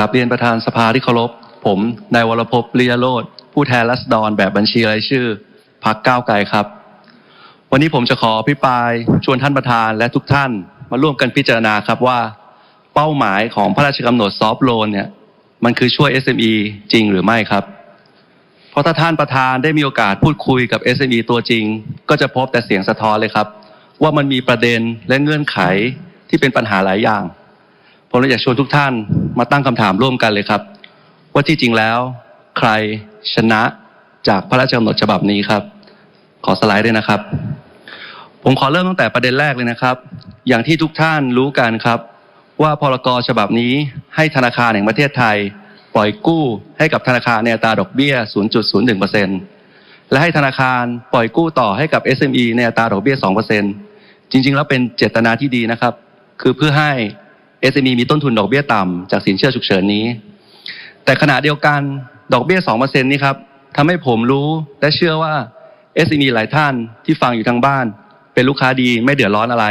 กราบเรียนประธานสภาที่เคารพ ผมนายวรพลียโรธผู้แทนรัษฎรแบบบัญชีรายชื่อพักก้าวไกลครับ วันนี้ผมจะขอพิปรายชวนท่านประธานและทุกท่านมาร่วมกันพิจารณาครับว่า เป้าหมายของพระราชกำหนดซอฟต์โลนเนี่ยมันคือช่วย SME จริงหรือไม่ครับ เพราะถ้าท่านประธานได้มีโอกาสพูดคุยกับ SME ตัวจริง ก็จะพบแต่เสียงสะท้อนเลยครับ ว่ามันมีประเด็นและเงื่อนไขที่เป็นปัญหาหลายอย่าง ผมเลยอยากชวนทุกท่านมาตั้งคำถามร่วมกันเลยครับ ว่าที่จริงแล้ว ใครชนะจากพระราชกำหนดฉบับนี้ครับ ขอสไลด์ด้วยนะครับ ผมขอเริ่มตั้งแต่ประเด็นแรกเลยนะครับ อย่างที่ทุกท่านรู้กันครับ ว่าพรกฉบับนี้ให้ธนาคารแห่งประเทศไทย ปล่อยกู้ให้กับธนาคารในอัตราดอกเบี้ย 0.01%และให้ธนาคารปล่อยกู้ต่อให้กับ SME ในอัตราดอกเบี้ย 2%จริง ๆ แล้วเป็นเจตนาที่ดีนะครับ คือเพื่อให้ SME มีต้นทุนดอกเบี้ยต่ำจากสินเชื่อฉุกเฉินนี้ แต่ขณะเดียวกันดอกเบี้ย2%นี้ครับทำให้ผมรู้และเชื่อว่า SME หลายท่านที่ฟังอยู่ทางบ้าน เป็นลูกค้าดีไม่เดือดร้อนอะไร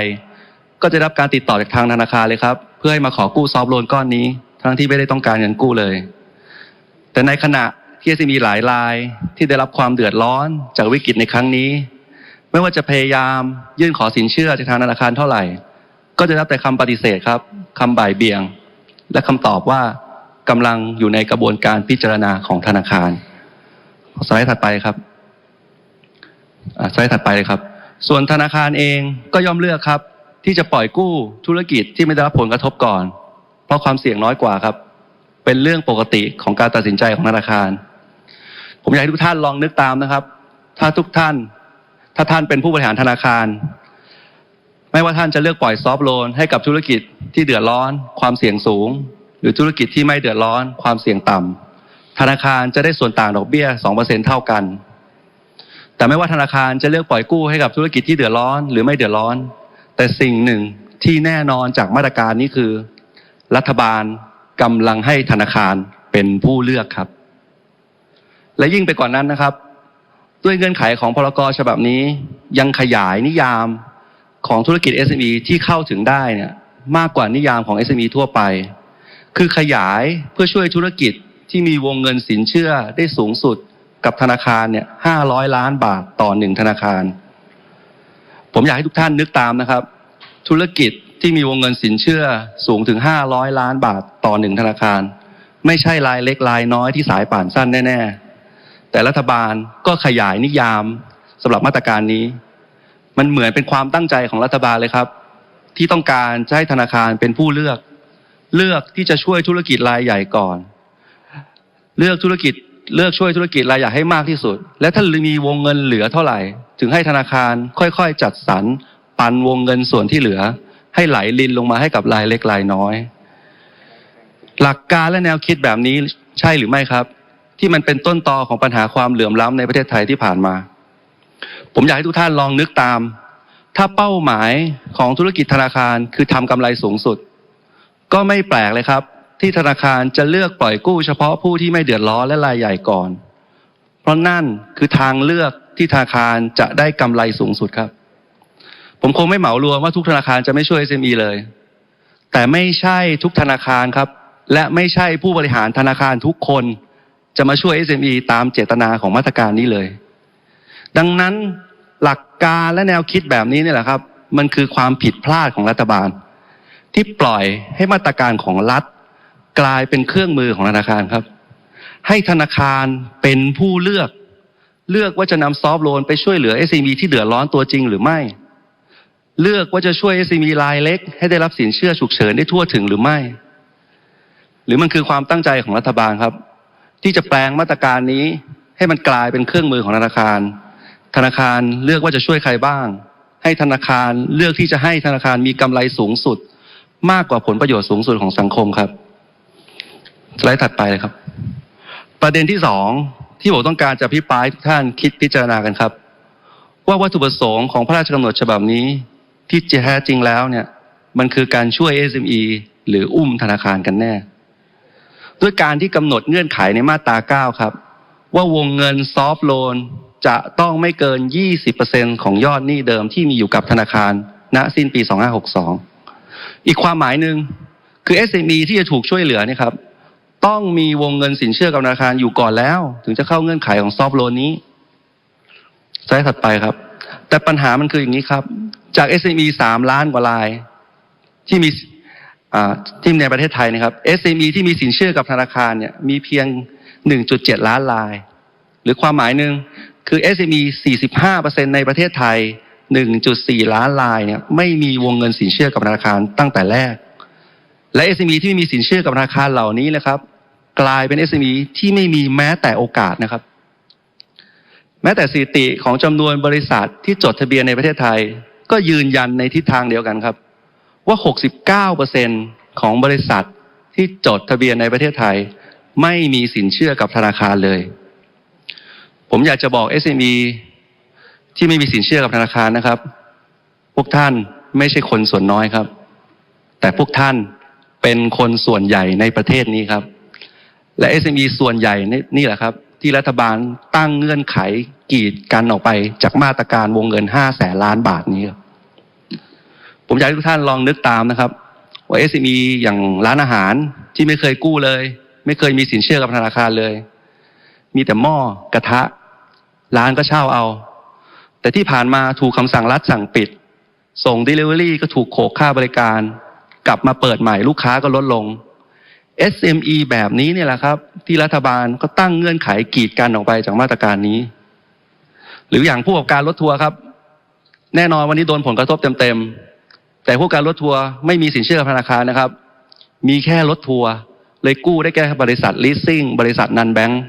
ก็จะรับการติดต่อจากทางธนาคารเลยครับ เพื่อให้มาขอกู้ซอฟโลนก้อนนี้ ทั้งที่ไม่ได้ต้องการเงินกู้เลย แต่ในขณะที่ SME หลายรายที่ได้รับความเดือดร้อนจากวิกฤตในครั้งนี้ ไม่ว่าจะพยายามยื่นขอสินเชื่อจากทางธนาคารเท่าไหร่ ก็จะรับแต่คำปฏิเสธครับ คำบ่ายเบี่ยง และคำตอบว่ากำลังอยู่ในกระบวนการพิจารณาของธนาคาร สไลด์ถัดไปครับสไลด์ถัดไปเลยครับ ส่วนธนาคารเองก็ย่อมเลือกครับ ที่จะปล่อยกู้ธุรกิจที่ไม่ได้รับผลกระทบก่อน เพราะความเสี่ยงน้อยกว่าครับ เป็นเรื่องปกติของการตัดสินใจของธนาคาร ผมอยากให้ทุกท่านลองนึกตามนะครับ ถ้าทุกท่าน ถ้าท่านเป็นผู้บริหารธนาคาร ไม่ว่าท่านจะเลือกปล่อยซอฟต์โลนให้กับธุรกิจที่เดือดร้อน ความเสี่ยงสูง หรือธุรกิจที่ไม่เดือดร้อน ความเสี่ยงต่ำธนาคารจะได้ส่วนต่างดอกเบี้ย 2%เท่ากัน แต่ไม่ว่าธนาคารจะเลือกปล่อยกู้ให้กับธุรกิจที่เดือดร้อน หรือไม่เดือดร้อน แต่สิ่งหนึ่งที่แน่นอนจากมาตรการนี้คือ รัฐบาลกำลังให้ธนาคารเป็นผู้เลือกครับ และยิ่งไปกว่านั้นนะครับ ด้วยเงื่อนไขของพรกฉบับนี้ยังขยายนิยาม ของธุรกิจ SME ที่เข้าถึงได้เนี่ยมากกว่านิยามของ SME ทั่วไป คือขยายเพื่อช่วยธุรกิจที่มีวงเงินสินเชื่อได้สูงสุดกับธนาคารเนี่ย500ล้านบาทต่อหนึ่งธนาคาร ผมอยากให้ทุกท่านนึกตามนะครับ ธุรกิจที่มีวงเงินสินเชื่อสูงถึง500ล้านบาทต่อหนึ่งธนาคาร ไม่ใช่รายเล็กรายน้อยที่สายป่านสั้นแน่ ๆ แต่รัฐบาลก็ขยายนิยามสำหรับมาตรการนี้ มันเหมือนเป็นความตั้งใจของรัฐบาลเลยครับ ที่ต้องการจะให้ธนาคารเป็นผู้เลือก เลือกที่จะช่วยธุรกิจรายใหญ่ก่อน เลือกธุรกิจเลือกช่วยธุรกิจรายใหญ่ให้มากที่สุด และถ้ามีวงเงินเหลือเท่าไหร่ ถึงให้ธนาคารค่อยๆ จัดสรรปันวงเงินส่วนที่เหลือ ให้ไหลลินลงมาให้กับรายเล็กรายน้อย หลักการและแนวคิดแบบนี้ใช่หรือไม่ครับ ที่มันเป็นต้นตอของปัญหาความเหลื่อมล้ำในประเทศไทยที่ผ่านมา ผมอยากให้ทุกท่านลองนึกตาม ถ้าเป้าหมายของธุรกิจธนาคารคือทำกำไรสูงสุด ก็ไม่แปลกเลยครับ ที่ธนาคารจะเลือกปล่อยกู้เฉพาะผู้ที่ไม่เดือดร้อนและรายใหญ่ก่อน เพราะนั่นคือทางเลือกที่ธนาคารจะได้กำไรสูงสุดครับ ผมคงไม่เหมารวมว่าทุกธนาคารจะไม่ช่วย SME เลย แต่ไม่ใช่ทุกธนาคารครับ และไม่ใช่ผู้บริหารธนาคารทุกคนจะมาช่วย SME ตามเจตนาของมาตรการนี้เลย ดังนั้น หลักการและแนวคิดแบบนี้นี่แหละครับ มันคือความผิดพลาดของรัฐบาล ที่ปล่อยให้มาตรการของรัฐ กลายเป็นเครื่องมือของธนาคารครับ ให้ธนาคารเป็นผู้เลือก เลือกว่าจะนำซอฟต์โลนไปช่วยเหลือ SME ที่เดือดร้อนตัวจริงหรือไม่ เลือกว่าจะช่วย SME รายเล็ก ให้ได้รับสินเชื่อฉุกเฉินได้ทั่วถึงหรือไม่ หรือมันคือความตั้งใจของรัฐบาลครับ ที่จะแปลงมาตรการนี้ให้มันกลายเป็นเครื่องมือของธนาคาร ธนาคารเลือกว่าจะช่วยใครบ้าง ให้ธนาคารเลือกที่จะให้ธนาคารมีกำไรสูงสุด มากกว่าผลประโยชน์สูงสุดของสังคมครับสไลด์ถัดไปเลยครับ ประเด็นที่สองที่ผมต้องการจะพิปรายทุกท่านคิดพิจารณากันครับ ว่าวัตถุประสงค์ของพระราชกำหนดฉบับนี้ ที่แท้จริงแล้วเนี่ย มันคือการช่วย SME หรืออุ้มธนาคารกันแน่ ด้วยการที่กำหนดเงื่อนไขในมาตรา 9 ครับ ว่าวงเงินซอฟท์โลน จะต้องไม่เกิน 20%ของยอดหนี้เดิมที่มีอยู่กับธนาคารณสิ้นปี 2562 อีกความหมายหนึ่งคือ SME ที่จะถูกช่วยเหลือนี่ครับ ต้องมีวงเงินสินเชื่อกับธนาคารอยู่ก่อนแล้ว ถึงจะเข้าเงื่อนไขของซอฟโลนนี้สไลด์ถัดไปครับ แต่ปัญหามันคืออย่างนี้ครับ จาก SME 3 ล้านกว่าราย ที่มีที่ในประเทศไทยนะครับ SME ที่มีสินเชื่อกับธนาคารเนี่ยมีเพียง 1.7 ล้านราย หรือความหมายหนึ่ง คือ SME 45%ในประเทศไทย 1.4 ล้านรายเนี่ยไม่มีวงเงินสินเชื่อกับธนาคารตั้งแต่แรก และ SME ที่ไม่มีสินเชื่อกับธนาคารเหล่านี้นะครับ กลายเป็น SME ที่ไม่มีแม้แต่โอกาสนะครับ แม้แต่สถิติของจำนวนบริษัทที่จดทะเบียนในประเทศไทย ก็ยืนยันในทิศทางเดียวกันครับ ว่า 69%ของบริษัทที่จดทะเบียนในประเทศไทย ไม่มีสินเชื่อกับธนาคารเลย ผมอยากจะบอก SME ที่ไม่มีสินเชื่อกับธนาคารนะครับ พวกท่านไม่ใช่คนส่วนน้อยครับ แต่พวกท่านเป็นคนส่วนใหญ่ในประเทศนี้ครับ และ SME ส่วนใหญ่นี่นี่แหละครับ ที่รัฐบาลตั้งเงื่อนไขกีดกันออกไปจากมาตรการวงเงิน5แสนล้านบาทนี้ครับผมอยากให้ทุกท่านลองนึกตามนะครับ ว่า SME อย่างร้านอาหารที่ไม่เคยกู้เลย ไม่เคยมีสินเชื่อกับธนาคารเลย มีแต่หม้อกระทะ ร้านก็เช่าเอา แต่ที่ผ่านมาถูกคำสั่งรัฐสั่งปิด ส่ง Delivery ก็ถูกโขกค่าบริการ กลับมาเปิดใหม่ลูกค้าก็ลดลง SME แบบนี้เนี่ยแหละครับ ที่รัฐบาลก็ตั้งเงื่อนไขกีดกันออกไปจากมาตรการนี้ หรืออย่างผู้ประกอบการรถทัวร์ครับ แน่นอนวันนี้โดนผลกระทบเต็มๆแต่ผู้ประกอบการรถทัวร์ไม่มีสินเชื่อธนาคารนะครับ มีแค่รถทัวร์เลยกู้ได้แค่บริษัท leasing บริษัทนันแบงก์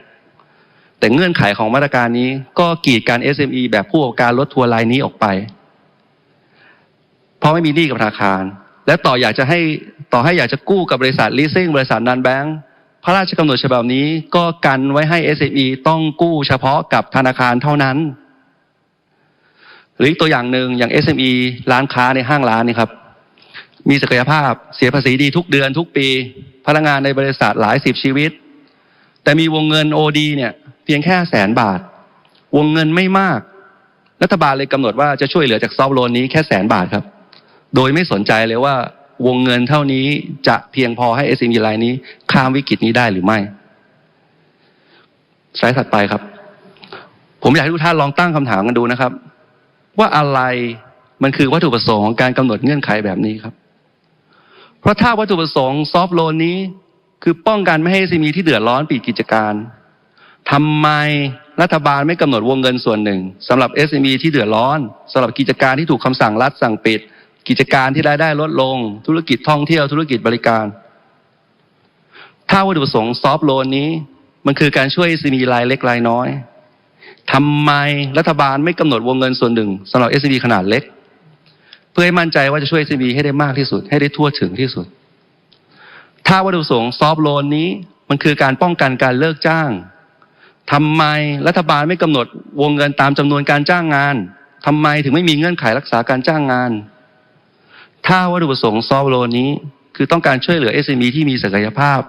แต่เงื่อนไขของมาตรการนี้ ก็กีดการ SME แบบผู้ประกอบการรถทัวร์รายนี้ออกไป เพราะไม่มีหนี้กับธนาคาร และต่ออยากจะให้ต่อให้อยากจะกู้กับบริษัท leasing บริษัทนันแบงก์พระราชกำหนดฉบับนี้ก็กันไว้ให้ SME ต้องกู้เฉพาะกับธนาคารเท่านั้น หรือตัวอย่างหนึ่งอย่าง SME ร้านค้าในห้างร้านนี่ครับ มีศักยภาพเสียภาษีดีทุกเดือนทุกปี พนักงานในบริษัทหลายสิบชีวิต แต่มีวงเงิน OD เนี่ย พียงแค่แสนบาท วงเงินไม่มาก รัฐบาลเลยกำหนดว่าจะช่วยเหลือจากซอฟโลนนี้แค่แสนบาทครับ โดยไม่สนใจเลยว่าวงเงินเท่านี้จะเพียงพอให้ SME รายนี้ ข้ามวิกฤตนี้ได้หรือไม่สไลด์ถัดไปครับ ผมอยากให้ทุกท่านลองตั้งคำถามกันดูนะครับ ว่าอะไรมันคือวัตถุประสงค์ของการกำหนดเงื่อนไขแบบนี้ครับ เพราะถ้าวัตถุประสงค์ซอฟโลนนี้ คือป้องกันไม่ให้ SME ที่เดือดร้อนปิดกิจการ ทำไมรัฐบาลไม่กำหนดวงเงินส่วนหนึ่งสำหรับ SME ที่เดือดร้อนสำหรับกิจการที่ถูกคำสั่งรัฐสั่งปิด กิจการที่รายได้ลดลง ธุรกิจท่องเที่ยวธุรกิจบริการ ถ้าวัตถุประสงค์ซอฟโลนนี้ มันคือการช่วย SME รายเล็กรายน้อยทำไมรัฐบาลไม่กำหนดวงเงินส่วนหนึ่งสำหรับ SME ขนาดเล็ก เพื่อให้มั่นใจว่าจะช่วย SME ให้ได้มากที่สุด ให้ได้ทั่วถึงที่สุด ถ้าวัตถุประสงค์ซอฟโลนนี้มันคือการป้องกันการเลิกจ้าง ทำไมรัฐบาลไม่กำหนดวงเงินตามจำนวนการจ้างงานทำไมถึงไม่มีเงื่อนไขรักษาการจ้างงาน ถ้าวัตถุประสงค์ซอฟโลนนี้ คือต้องการช่วยเหลือ SME ที่มีศักยภาพ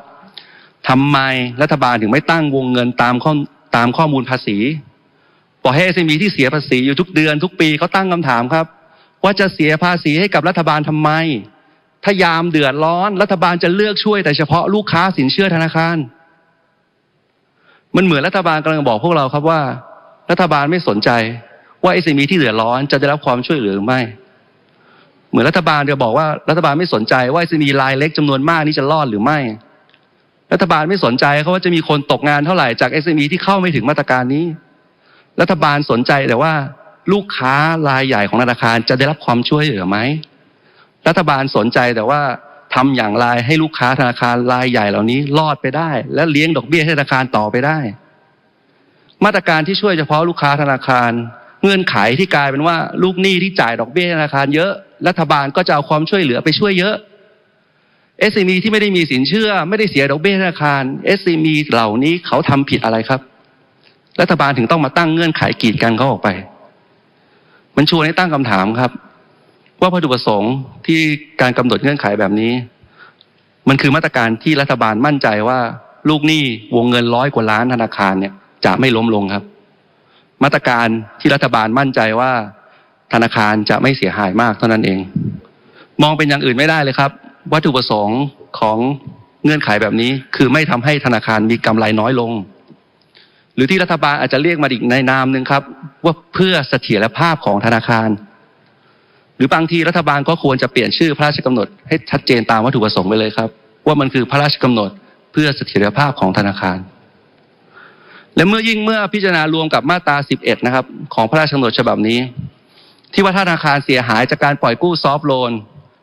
ทำไมรัฐบาลถึงไม่ตั้งวงเงินตามข้อตามข้อมูลภาษีปล่อยให้ SME ที่เสียภาษีอยู่ทุกเดือนทุกปีเขาตั้งคำถามครับ ว่าจะเสียภาษีให้กับรัฐบาลทำไม ถ้ายามเดือดร้อน รัฐบาลจะเลือกช่วยแต่เฉพาะลูกค้าสินเชื่อธนาคาร มันเหมือนรัฐบาลกำลังบอกพวกเราครับว่า รัฐบาลไม่สนใจว่า SME ที่เดือดร้อนจะได้รับความช่วยเหลือหรือไม่ เหมือนรัฐบาลจะบอกว่ารัฐบาลไม่สนใจว่า SME รายเล็กจำนวนมากนี้จะรอดหรือไม่ รัฐบาลไม่สนใจเขาว่าจะมีคนตกงานเท่าไหร่จาก SME ที่เข้าไม่ถึงมาตรการนี้ รัฐบาลสนใจแต่ว่าลูกค้ารายใหญ่ของธนาคารจะได้รับความช่วยเหลือไหมรัฐบาลสนใจแต่ว่า ทำอย่างไรให้ลูกค้าธนาคารรายใหญ่เหล่านี้รอดไปได้ และเลี้ยงดอกเบี้ยให้ธนาคารต่อไปได้ มาตรการที่ช่วยเฉพาะลูกค้าธนาคาร เงื่อนไขที่กลายเป็นว่า ลูกหนี้ที่จ่ายดอกเบี้ยธนาคารเยอะรัฐบาลก็จะเอาความช่วยเหลือไปช่วยเยอะ SME ที่ไม่ได้มีสินเชื่อ ไม่ได้เสียดอกเบี้ยธนาคาร SME เหล่านี้เขาทำผิดอะไรครับ รัฐบาลถึงต้องมาตั้งเงื่อนไขกีดกันเขาออกไป มันชวนให้ตั้งคำถามครับ ว่าวัตถุประสงค์ที่การกำหนดเงื่อนไขแบบนี้ มันคือมาตรการที่รัฐบาลมั่นใจว่าลูกหนี้วงเงินร้อยกว่าล้านธนาคารเนี่ยจะไม่ล้มลงครับ มาตรการที่รัฐบาลมั่นใจว่าธนาคารจะไม่เสียหายมากเท่านั้นเอง มองเป็นอย่างอื่นไม่ได้เลยครับ วัตถุประสงค์ของเงื่อนไขแบบนี้คือไม่ทำให้ธนาคารมีกำไรน้อยลง หรือที่รัฐบาลอาจจะเรียกมาอีกในนามหนึ่งครับ ว่าเพื่อเสถียรภาพของธนาคาร หรือบางทีรัฐบาลก็ควรจะเปลี่ยนชื่อพระราชกำหนดให้ชัดเจนตามวัตถุประสงค์ไปเลยครับ ว่ามันคือพระราชกำหนดเพื่อเสถียรภาพของธนาคาร และเมื่อยิ่งเมื่อพิจารณารวมกับมาตรา 11 นะครับ ของพระราชกำหนดฉบับนี้ ที่ว่าถ้าธนาคารเสียหายจากการปล่อยกู้ซอฟท์โลน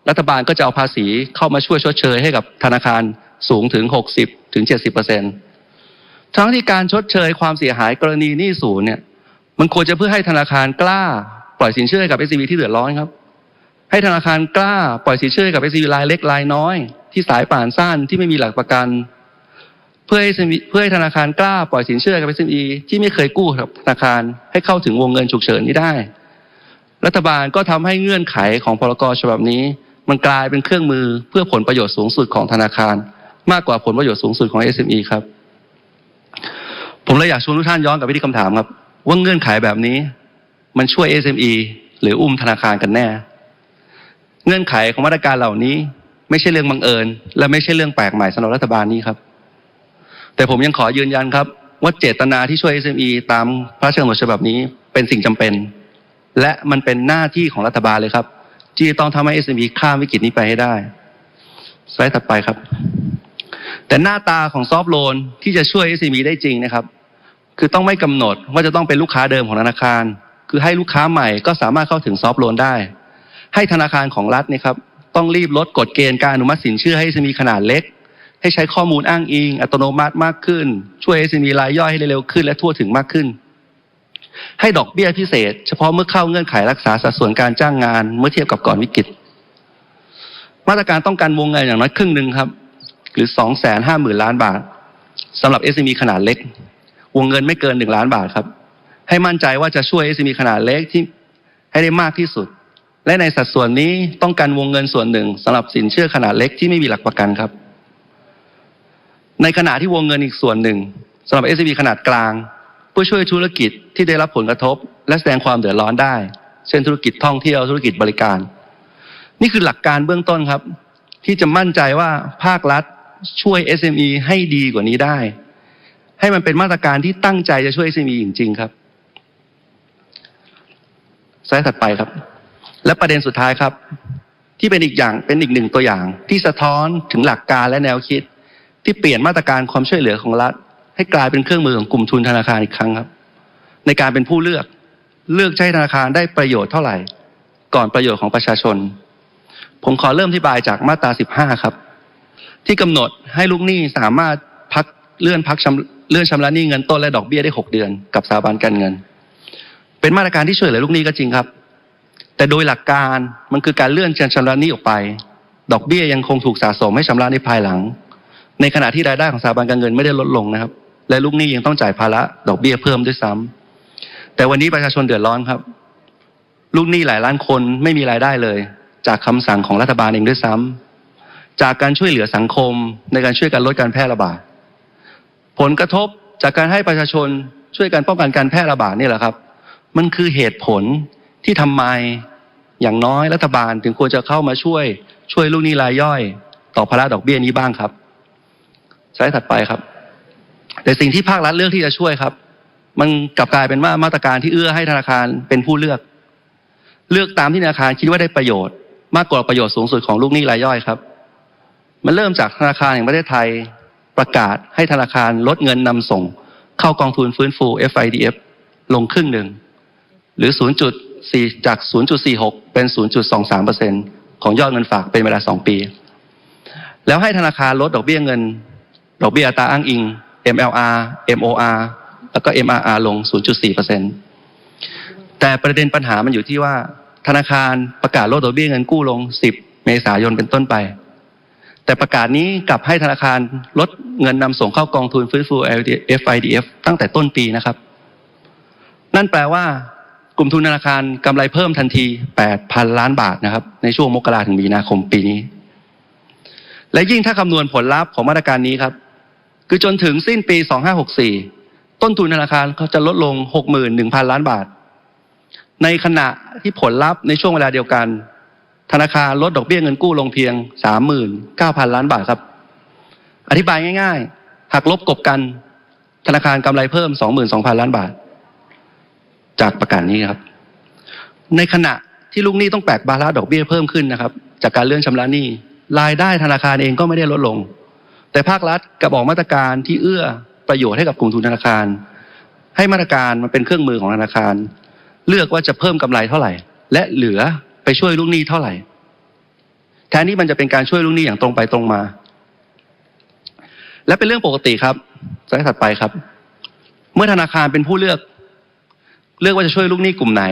รัฐบาลก็จะเอาภาษีเข้ามาช่วยชดเชยให้กับธนาคารสูงถึง 60ถึง70เปอร์เซ็นต์ทั้งที่การชดเชยความเสียหายกรณีหนี้ศูนย์เนี่ย มันควรจะเพื่อให้ธนาคารกล้าปล่อยสินเชื่อให้กับ SCB ที่เดือดร้อนครับ ให้ธนาคารกล้าปล่อยสินเชื่อกับ SCB รายเล็กรายน้อย ที่สายป่านสั้นที่ไม่มีหลักประกัน เพื่อให้เพื่อให้ธนาคารกล้าปล่อยสินเชื่อกับ SME ที่ไม่เคยกู้กับธนาคารให้เข้าถึงวงเงินฉุกเฉินนี้ได้ รัฐบาลก็ทำให้เงื่อนไขของพรกฉบับนี้ มันกลายเป็นเครื่องมือเพื่อผลประโยชน์สูงสุดของธนาคาร มากกว่าผลประโยชน์สูงสุดของ SME ครับ ผมเลยอยากชวนทุกท่านย้อนกลับไปที่คำถามครับ ว่าเงื่อนไขแบบนี้ มันช่วย SME หรืออุ้มธนาคารกันแน่ เงื่อนไขของมาตรการเหล่านี้ ไม่ใช่เรื่องบังเอิญ และไม่ใช่เรื่องแปลกใหม่สำหรับรัฐบาลนี้ครับ แต่ผมยังขอยืนยันครับ ว่าเจตนาที่ช่วย SME ตามพระราชกำหนดฉบับนี้เป็นสิ่งจำเป็น และมันเป็นหน้าที่ของรัฐบาลเลยครับ ที่จะต้องทำให้ SME ข้ามวิกฤตนี้ไปให้ได้สไลด์ถัดไปครับ แต่หน้าตาของซอฟท์โลนที่จะช่วย SME ได้จริงนะครับ คือต้องไม่กำหนดว่าจะต้องเป็นลูกค้าเดิมของธนาคาร คือให้ลูกค้าใหม่ก็สามารถเข้าถึงซอฟท์โลนได้ ให้ธนาคารของรัฐเนี่ยครับต้องรีบลดกฎเกณฑ์การอนุมัติสินเชื่อให้ SME ขนาดเล็ก ให้ใช้ข้อมูลอ้างอิง อัตโนมัติมากขึ้น ช่วย SME รายย่อยให้เร็วขึ้น และทั่วถึงมากขึ้น ให้ดอกเบี้ยพิเศษ เฉพาะเมื่อเข้าเงื่อนไขรักษาสัดส่วนการจ้างงานเมื่อเทียบกับก่อนวิกฤต มาตรการต้องการวงเงินอย่างน้อยครึ่งหนึ่งครับ หรือ2 5 0 0 0 0ล้านบาทสำหรับ SME ขนาดเล็ก วงเงินไม่เกิน1ล้านบาทครับ ให้มั่นใจว่าจะช่วย SME ขนาดเล็กที่ให้ได้มากที่สุด และในสัดส่วนนี้ต้องการวงเงินส่วนหนึ่งสำหรับสินเชื่อขนาดเล็กที่ไม่มีหลักประกันครับ ในขณะที่วงเงินอีกส่วนหนึ่งสำหรับ SME ขนาดกลางเพื่อช่วยธุรกิจที่ได้รับผลกระทบ และแสดงความเดือดร้อนได้ เช่นธุรกิจท่องเที่ยวธุรกิจบริการ นี่คือหลักการเบื้องต้นครับ ที่จะมั่นใจว่าภาครัฐช่วย SME ให้ดีกว่านี้ได้ ให้มันเป็นมาตรการที่ตั้งใจจะช่วย SME จริงๆครับสไลด์ถัดไปครับ และประเด็นสุดท้ายครับ ที่เป็นอีกอย่างเป็นอีกหนึ่งตัวอย่าง ที่สะท้อนถึงหลักการและแนวคิด ที่เปลี่ยนมาตรการความช่วยเหลือของรัฐ ให้กลายเป็นเครื่องมือของกลุ่มทุนธนาคารอีกครั้งครับ ในการเป็นผู้เลือกเลือกใช้ธนาคารได้ประโยชน์เท่าไหร่ ก่อนประโยชน์ของประชาชน ผมขอเริ่มอธิบายจากมาตรา 15 ครับ ที่กำหนดให้ลูกหนี้สามารถพักเลื่อนพักชำเลื่อนชำระหนี้เงินต้นและดอกเบี้ยได้ 6 เดือน กับสถาบันการเงิน เป็นมาตรการที่ช่วยเหลือลูกหนี้ก็จริงครับ แต่โดยหลักการมันคือการเลื่อนการชำระหนี้ออกไป ดอกเบี้ยยังคงถูกสะสมให้ชำระในภายหลัง ในขณะที่รายได้ของสถาบันการเงินไม่ได้ลดลงนะครับ และลูกหนี้ยังต้องจ่ายภาระดอกเบี้ยเพิ่มด้วยซ้ำแต่วันนี้ประชาชนเดือดร้อนครับ ลูกหนี้หลายล้านคนไม่มีรายได้เลย จากคำสั่งของรัฐบาลเองด้วยซ้ำจากการช่วยเหลือสังคมในการช่วยกันลดการแพร่ระบาดผลกระทบจากการให้ประชาชนช่วยกันป้องกันการแพร่ระบาดนี่แหละครับ มันคือเหตุผล ที่ทำไมอย่างน้อยรัฐบาลถึงควรจะเข้ามาช่วย ช่วยลูกหนี้รายย่อย ต่อภาระดอกเบี้ยนี้บ้างครับสไลด์ถัดไปครับ แต่สิ่งที่ภาครัฐเลือกที่จะช่วยครับ มันกลับกลายเป็นว่ามาตรการที่เอื้อให้ธนาคารเป็นผู้เลือก เลือกตามที่ธนาคารคิดว่าได้ประโยชน์ มากกว่าประโยชน์สูงสุดของลูกหนี้รายย่อยครับ มันเริ่มจากธนาคารแห่งประเทศไทยประกาศให้ธนาคารลดเงินนำส่ง เข้ากองทุนฟื้นฟู FIDF ลงครึ่งหนึ่งหรือ 0.4 จาก 0.46 เป็น 0.23%ของยอดเงินฝากเป็นเวลา 2 ปี แล้วให้ธนาคารลดดอกเบี้ยเงิน ดอกเบี้ยอัตราอ้างอิง MLR MOR แล้วก็ MRR ลง 0.4%แต่ประเด็นปัญหามันอยู่ที่ว่า ธนาคารประกาศลดดอกเบี้ยเงินกู้ลง 10 เมษายนเป็นต้นไป แต่ประกาศนี้กลับให้ธนาคารลดเงินนำส่งเข้ากองทุนฟื้นฟู FIDF ตั้งแต่ต้นปีนะครับ นั่นแปลว่า กลุ่มทุนธนาคารกำไรเพิ่มทันที 8,000 ล้านบาทนะครับ ในช่วงมกราถึงมีนาคมปีนี้ และยิ่งถ้าคำนวณผลลัพธ์ของมาตรการนี้ครับ คือจนถึงสิ้นปี 2564 ต้นทุนธนาคารเขาจะลดลง 61,000 ล้านบาท ในขณะที่ผลลัพธ์ในช่วงเวลาเดียวกัน ธนาคารลดดอกเบี้ยเงินกู้ลงเพียง 39,000 ล้านบาทครับ อธิบายง่าย ๆหักลบกบกัน ธนาคารกำไรเพิ่ม 22,000 ล้านบาท จากประกาศนี้ครับ ในขณะที่ลูกหนี้ต้องแบกภาระดอกเบี้ยเพิ่มขึ้นนะครับ จากการเลื่อนชำระหนี้รายได้ธนาคารเองก็ไม่ได้ลดลง แต่ภาครัฐกลับอกมาตรการที่เอื้อประโยชน์ให้กับกลุ่มทุนธนาคาร ให้มาตรการมันเป็นเครื่องมือของธนาคาร เลือกว่าจะเพิ่มกำไรเท่าไหร่ และเหลือไปช่วยลูกหนี้เท่าไหร่แทนที่มันจะเป็นการช่วยลูกหนี้อย่างตรงไปตรงมา และเป็นเรื่องปกติครับสไลด์ถัดไปครับ เมื่อธนาคารเป็นผู้เลือก เลือกว่าจะช่วยลูกหนี้กลุ่มไหน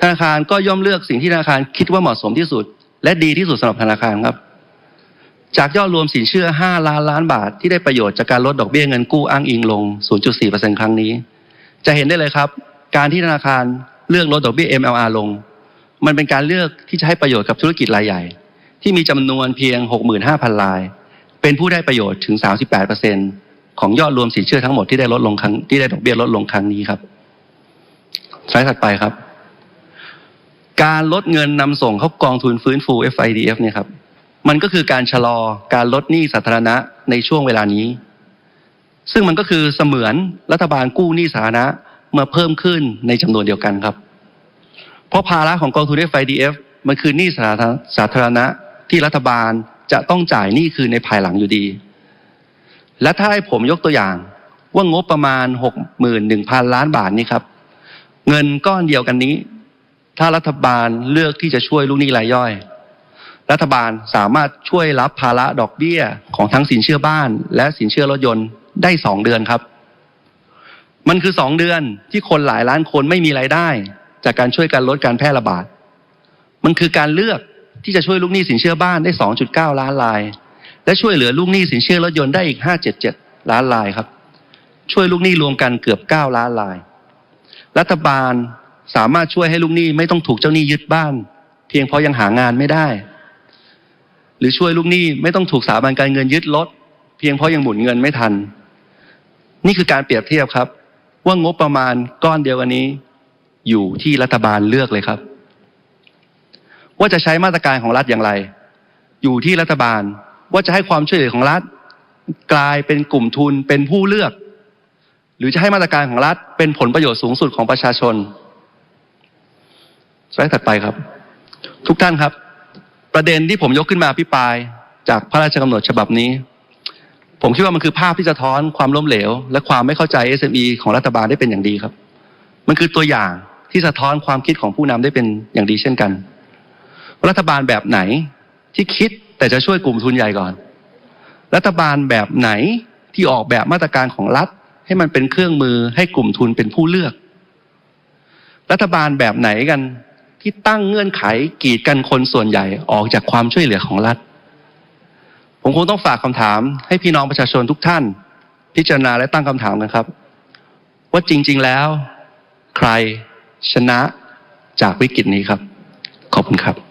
ธนาคารก็ย่อมเลือกสิ่งที่ธนาคารคิดว่าเหมาะสมที่สุด และดีที่สุดสำหรับธนาคารครับ จากยอดรวมสินเชื่อ 5 ล้านล้านบาท ที่ได้ประโยชน์จากการลดดอกเบี้ยเงินกู้อ้างอิงลง 0.4%ครั้งนี้ จะเห็นได้เลยครับ การที่ธนาคารเลือกลดดอกเบี้ย MLR ลง มันเป็นการเลือกที่จะให้ประโยชน์กับธุรกิจรายใหญ่ ที่มีจำนวนเพียง 65,000ราย เป็นผู้ได้ประโยชน์ถึง 38%ของยอดรวมสินเชื่อทั้งหมดที่ได้ลดลงครั้งที่ได้ดอกเบี้ยลดลงครั้งนี้ครับ สไลด์ถัดไปครับ การลดเงินนำส่งเข้ากองทุนฟื้นฟู FIDF เนี่ยครับ มันก็คือการชะลอการลดหนี้สาธารณะในช่วงเวลานี้ ซึ่งมันก็คือเสมือนรัฐบาลกู้หนี้สาธารณะมาเพิ่มขึ้นในจำนวนเดียวกันครับ เพราะภาระของกองทุน FIDF มันคือหนี้สาธารสาธารณะที่รัฐบาลจะต้องจ่ายหนี้คืนในภายหลังอยู่ดี และถ้าให้ผมยกตัวอย่างว่างบประมาณ 61,000 ล้านบาทนี้ครับ เงินก้อนเดียวกันนี้ ถ้ารัฐบาลเลือกที่จะช่วยลูกหนี้รายย่อย รัฐบาลสามารถช่วยรับภาระดอกเบี้ยของทั้งสินเชื่อบ้าน และสินเชื่อรถยนต์ได้สองเดือนครับ มันคือสองเดือนที่คนหลายล้านคนไม่มีรายได้ จากการช่วยกันลดการแพร่ระบาด มันคือการเลือกที่จะช่วยลูกหนี้สินเชื่อบ้านได้ 2.9 ล้านราย และช่วยเหลือลูกหนี้สินเชื่อรถยนต์ได้อีก 577 ล้านรายครับ ช่วยลูกหนี้รวมกันเกือบ 9 ล้านราย รัฐบาลสามารถช่วยให้ลูกหนี้ไม่ต้องถูกเจ้าหนี้ยึดบ้าน เพียงเพราะยังหางานไม่ได้ หรือช่วยลูกหนี้ไม่ต้องถูกสถาบันการเงินยึดรถเพียงเพราะยังหมุนเงินไม่ทัน นี่คือการเปรียบเทียบครับ ว่างบประมาณก้อนเดียวกันนี้ อยู่ที่รัฐบาลเลือกเลยครับ ว่าจะใช้มาตรการของรัฐอย่างไร อยู่ที่รัฐบาลว่าจะให้ความช่วยเหลือของรัฐ กลายเป็นกลุ่มทุนเป็นผู้เลือก หรือจะให้มาตรการของรัฐเป็นผลประโยชน์สูงสุดของประชาชนสไลด์ถัดไปครับ ทุกท่านครับ ประเด็นที่ผมยกขึ้นมาพิปราย จากพระราชกำหนดฉบับนี้ ผมคิดว่ามันคือภาพที่จะท้อนความล้มเหลว และความไม่เข้าใจ SME ของรัฐบาลได้เป็นอย่างดีครับ มันคือตัวอย่างที่สะท้อนความคิดของผู้นำได้เป็นอย่างดีเช่นกัน รัฐบาลแบบไหนที่คิดแต่จะช่วยกลุ่มทุนใหญ่ก่อน รัฐบาลแบบไหนที่ออกแบบมาตรการของรัฐ ให้มันเป็นเครื่องมือให้กลุ่มทุนเป็นผู้เลือก รัฐบาลแบบไหนกันที่ตั้งเงื่อนไขกีดกันคนส่วนใหญ่ออกจากความช่วยเหลือของรัฐ ผมคงต้องฝากคำถามให้พี่น้องประชาชนทุกท่าน พิจารณาและตั้งคำถามกันครับ ว่าจริง ๆแล้ว ใครชนะจากวิกฤตนี้ครับ ขอบคุณครับ